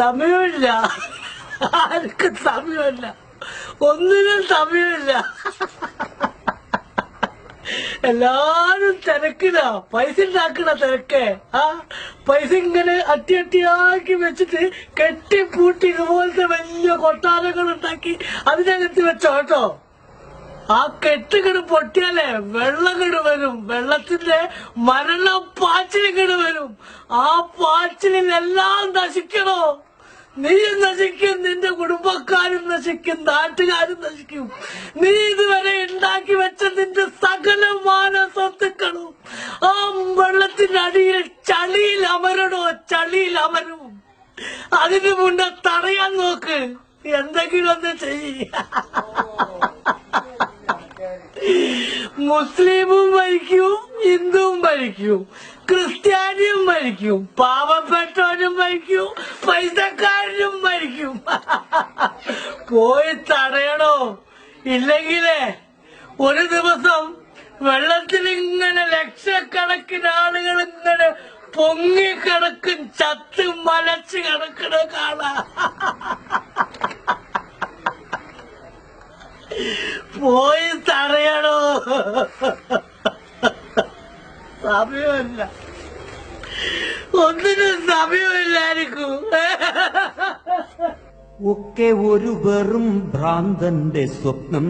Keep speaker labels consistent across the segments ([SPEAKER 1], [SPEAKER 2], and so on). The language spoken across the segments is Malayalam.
[SPEAKER 1] സമയമില്ല. ആർക്കും സമയമില്ല. ഒന്നിനും സമയമില്ല. എല്ലാരും തിരക്കിടാ. പൈസ ഉണ്ടാക്കണ തിരക്ക്. ആ പൈസ ഇങ്ങനെ അട്ടി അട്ടിയാക്കി വെച്ചിട്ട് കെട്ടിപ്പൂട്ടി ഇതുപോലത്തെ വലിയ കൊട്ടാരങ്ങൾ ഉണ്ടാക്കി അതിനകത്ത് വെച്ചോ കേട്ടോ. ആ കെട്ടുകട് പൊട്ടിയാലേ വെള്ളങ്ങട് വരും. വെള്ളത്തിന്റെ മരണ പാച്ചിലുകട് വരും. ആ പാച്ചിലെല്ലാം നശിക്കണോ? നീ നശിക്കും നിന്റെ കുടുംബക്കാരും നശിക്കും നാട്ടുകാരും നശിക്കും. നീ ഇതുവരെ ഉണ്ടാക്കി വെച്ച നിന്റെ സകലമാന സ്വത്തുക്കളും ആ വെള്ളത്തിന്റെ അടിയിൽ ചളിയിൽ അമരണോ ചളിയിൽ അമരും. അതിനു മുന്നേ തടയാൻ നോക്ക് എന്തെങ്കിലും ഒന്ന് ചെയ്യ. മുസ്ലിമും മരിക്കും ഹിന്ദുവും മരിക്കും. ക്രിസ്ത്യാനിയും മരിക്കും. പാവപ്പെട്ടവനും മരിക്കും. പൈസക്കാരനും മരിക്കും. പോയി തടയണോ? ഇല്ലെങ്കിലേ ഒരു ദിവസം വെള്ളത്തിൽ ഇങ്ങനെ ലക്ഷക്കണക്കിന് ആളുകൾ ഇങ്ങനെ പൊങ്ങിക്കിടക്കും ചത്ത് മലച്ച് കിടക്കണ കാണാ. പോയി തടയണോ? സമയമില്ല. ഒന്നിനും സമയമില്ലായിരിക്കും.
[SPEAKER 2] ഒക്കെ ഒരു വെറും ഭ്രാന്തന്റെ സ്വപ്നം.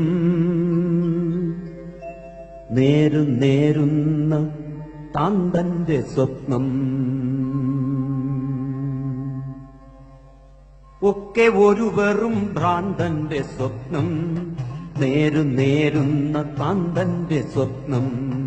[SPEAKER 2] നേരും നേരുന്ന താന്തന്റെ സ്വപ്നം. ഒക്കെ ഒരു വെറും ഭ്രാന്തന്റെ സ്വപ്നം. നേരും നേരുന്ന താന്തന്റെ സ്വപ്നം.